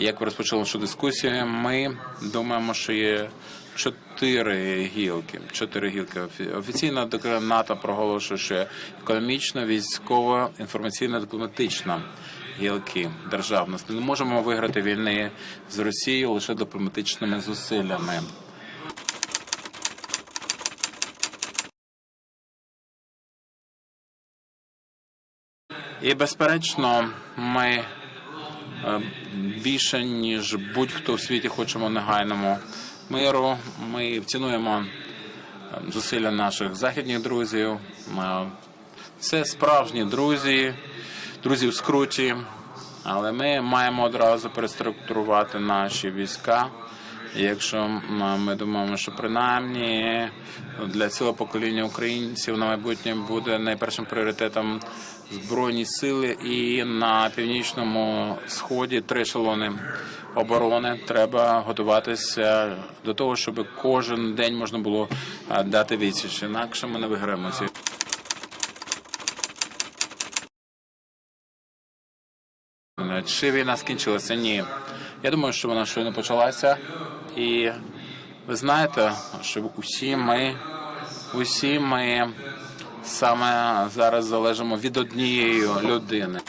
Як ви розпочали нашу дискусію, ми думаємо, що є чотири гілки. Чотири гілки Офі- офіційно НАТО проголошує, що є економічно, військово, інформаційно, дипломатична гілки державності. Не можемо виграти війни з Росією лише дипломатичними зусиллями. І безперечно, ми більше ніж будь-хто в світі хочемо негайному миру. Ми цінуємо е, зусилля наших західних друзів. Е, Це справжні друзі, друзі в скруті, але ми маємо одразу переструктурувати наші війська. Якщо ми думаємо, що принаймні для цілого покоління українців на майбутнє буде найпершим пріоритетом збройні сили, і на північному сході три ешелони оборони треба готуватися до того, щоб кожен день можна було дати відсіч. Інакше ми не виграємо ці. Чи війна скінчилася? Ні. Я думаю, що вона щойно почалася. І ви знаєте, що усі ми, усі ми саме зараз залежимо від однієї людини.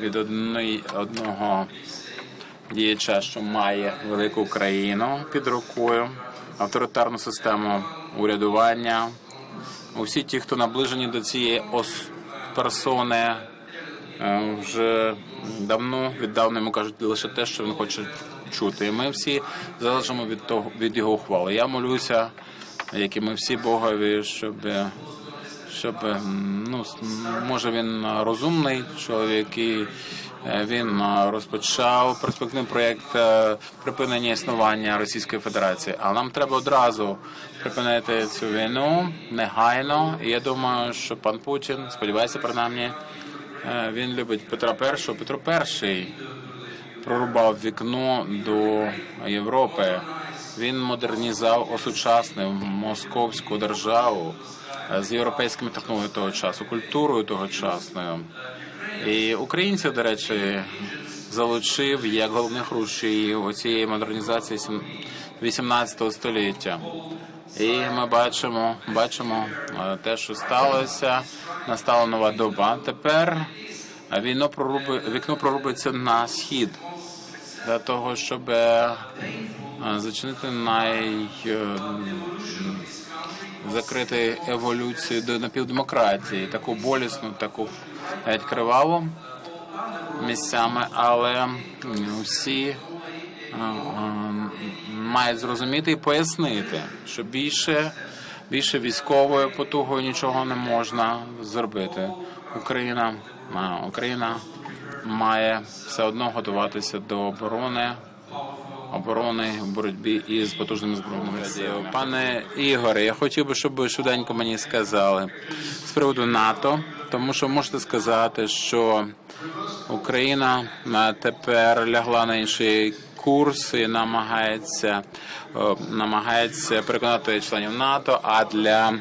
Від одної, одного діяча, що має велику країну під рукою, авторитарну систему урядування. Усі ті, хто наближені до цієї персони, е, вже давно віддавно йому кажуть лише те, що він хоче чути. І ми всі залежимо від того від його ухвали. Я молюся, як і ми всі Богові, щоб. Щоб ну може він розумний чоловік, і е, він е, розпочав перспективний проєкт е, припинення існування Російської Федерації. Але нам треба одразу припинити цю війну негайно. І я думаю, що пан Путін, сподіваюся, принаймні, він любить Петра І. Петро І прорубав вікно до Європи. Він модернізав, осучаснив московську державу з європейськими технологіями того часу, культурою тогочасною. І українців, до речі, залучив як головних рушіїв цієї модернізації сім- 18 століття. І ми бачимо, бачимо е, те, що сталося. Настала нова доба. Тепер е, війно проруби, вікно прорубиться на схід для того, щоб е, е, зачинити най е, закрити еволюцію до напівдемократії, таку болісну, таку навіть криваву місцями, але всі е, мають зрозуміти і пояснити, що більше, більше військовою потугою нічого не можна зробити. Україна, е, Україна має все одно готуватися до оборони. Оборони в боротьбі із потужними збройними силами. Пане Ігоре, я хотів би, щоб ви швиденько мені сказали з приводу НАТО, тому що можете сказати, що Україна тепер лягла на інший курс і намагається, е, намагається переконати членів НАТО. А для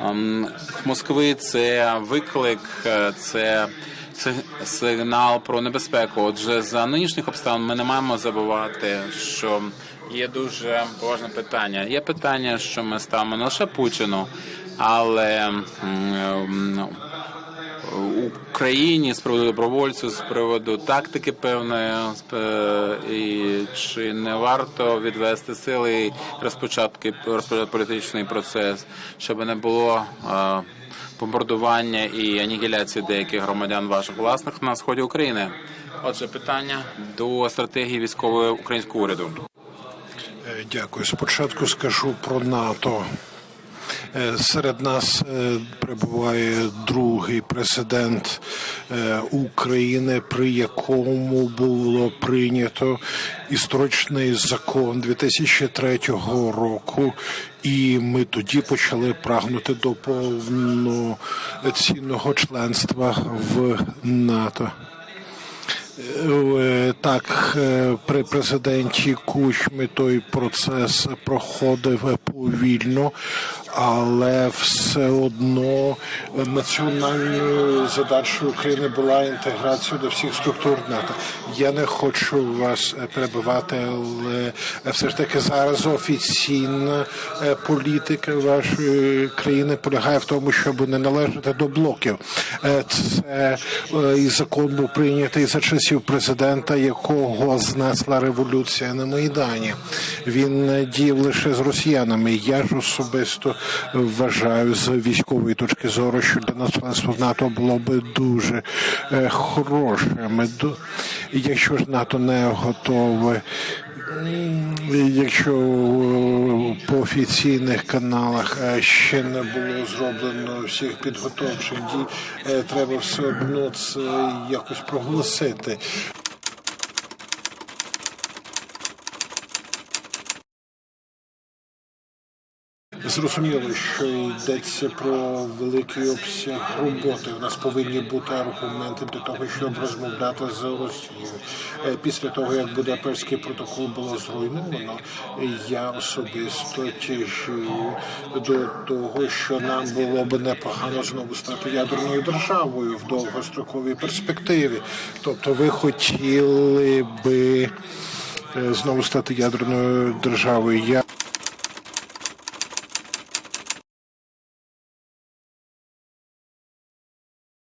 ем, Москви це виклик, е, це сигнал про небезпеку. Отже, за нинішніх обставин ми не маємо забувати, що є дуже поважне питання. Є питання, що ми ставимо не лише Путіну, але Україні з приводу добровольців, з приводу тактики певної, і чи не варто відвести сили і розпочати, розпочати політичний процес, щоб не було бомбардування і анігіляції деяких громадян ваших власних на сході України. Отже, питання до стратегії військової українського уряду. Е, Дякую. Спочатку скажу про НАТО. Е, Серед нас е, перебуває другий президент е, України, при якому було прийнято історичний закон 2003 року, і ми тоді почали прагнути до повноцінного членства в НАТО. Так, при президенті Кучмі той процес проходив повільно, але все одно національною задачею України була інтеграція до всіх структур НАТО. Я не хочу вас е, перебивати, але все ж таки зараз офіційна е, політика вашої країни полягає в тому, щоб не належати до блоків. Е, Це е, і закон був прийнятий за часів президента, якого знесла революція на Майдані. Він е, діяв лише з росіянами. Я ж особисто вважаю з військової точки зору, що для нас членство в НАТО було би дуже е, хорошим. Якщо ж НАТО не готове, якщо е, по офіційних каналах е, ще не було зроблено всіх підготовчих дій, треба все одно це якось проголосити. Зрозуміло, що йдеться про великий обсяг роботи. У нас повинні бути аргументи для того, щоб розмовляти з Росією. Е, Після того, як Будапештський протокол було зруйновано, я особисто тяжію до того, що нам було б непогано знову стати ядерною державою в довгостроковій перспективі. Тобто, ви хотіли би е, знову стати ядерною державою. Я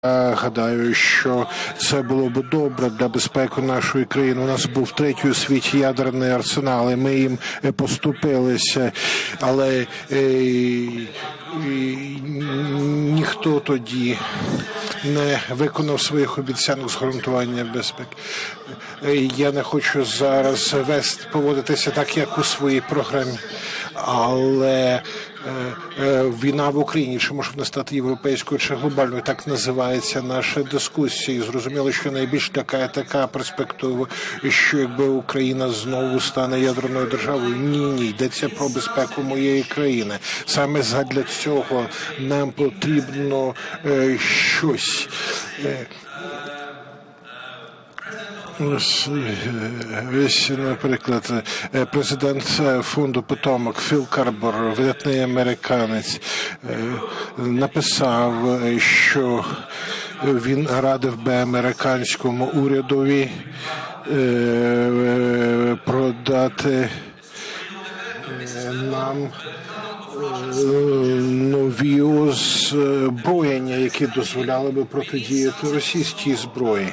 Я гадаю, що це було б добре для безпеки нашої країни. У нас був третій у світі ядерний арсенал, і ми їм е, поступилися, але е, е, ніхто тоді не виконав своїх обіцянок з гарантування безпеки. Е, Я не хочу зараз вести поводитися так, як у своїй програмі, але е, е, війна в Україні чи може вона стати європейською чи глобальною? Так називається наша дискусія. І Зрозуміло, що найбільш лякає така перспектива, що якби Україна знову стане ядерною державою. Ні, ні, йдеться про безпеку моєї країни. Саме задля цього нам потрібно е, щось. Е, Ось, е, наприклад, е, президент фонду Потомок Філ Карбор, видатний американець, написав, що він радив би американському урядові продати нам нові озброєння, які дозволяли би протидіяти російській зброї.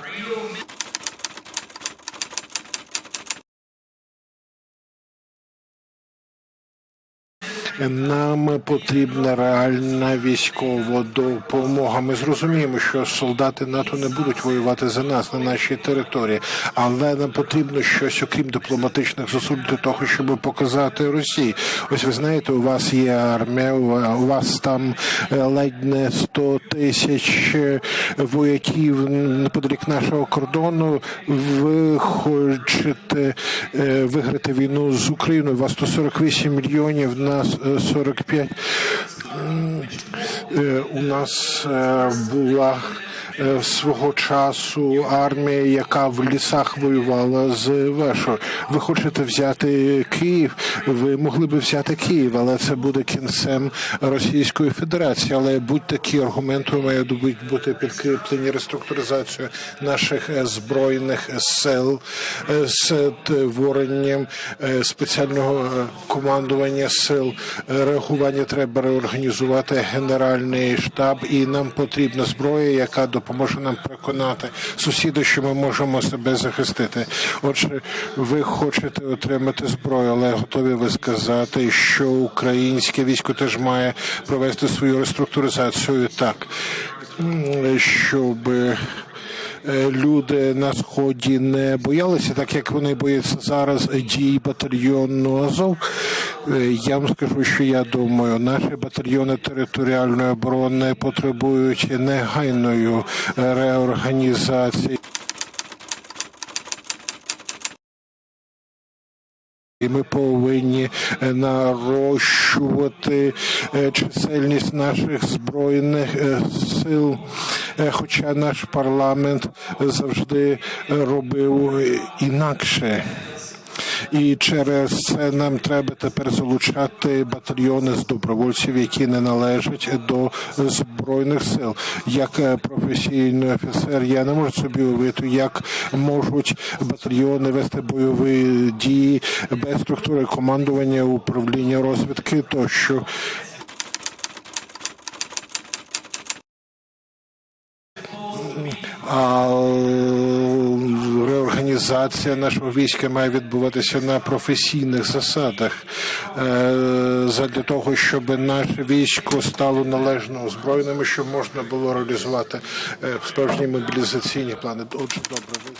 Нам потрібна реальна військова допомога. Ми зрозуміємо, що солдати НАТО не будуть воювати за нас на нашій території, але нам потрібно щось, окрім дипломатичних зусиль для того, щоб показати Росії. Ось ви знаєте, у вас є армія, у вас там е, ледь не 100 тисяч е, вояків неподалік нашого кордону. Ви хочете е, виграти війну з Україною. У вас 148 мільйонів, нас 45. М, е, У нас е, була свого часу армія, яка в лісах воювала з Вешо. Ви хочете взяти Київ? Ви могли би взяти Київ, але це буде кінцем Російської Федерації. Але будь-такі аргументи мають бути підкріплені реструктуризацією наших е, збройних сил е, з створенням е, спеціального е, командування сил. Е, Реагування треба реорганізувати генеральний штаб, і нам потрібна зброя, яка допоможе нам переконати сусіда, що ми можемо себе захистити. Отже, ви хочете отримати зброю, але готові ви сказати, що українське військо теж має провести свою реструктуризацію так, щоб люди на сході не боялися, так як вони бояться зараз дій батальйону Азов. Е, Я вам скажу, що я думаю, наші батальйони територіальної оборони потребують негайної реорганізації. І ми повинні е, нарощувати е, чисельність наших збройних е, сил. Хоча наш парламент завжди робив інакше. І через це нам треба тепер залучати батальйони з добровольців, які не належать до збройних сил. Як е, професійний офіцер, я не можу собі уявити, як можуть батальйони вести бойові дії без структури командування, управління розвідки тощо. А реорганізація нашого війська має відбуватися на професійних засадах для того, щоб наше військо стало належно озброєним, щоб можна було реалізувати е, справжні мобілізаційні плани. Отже, добре,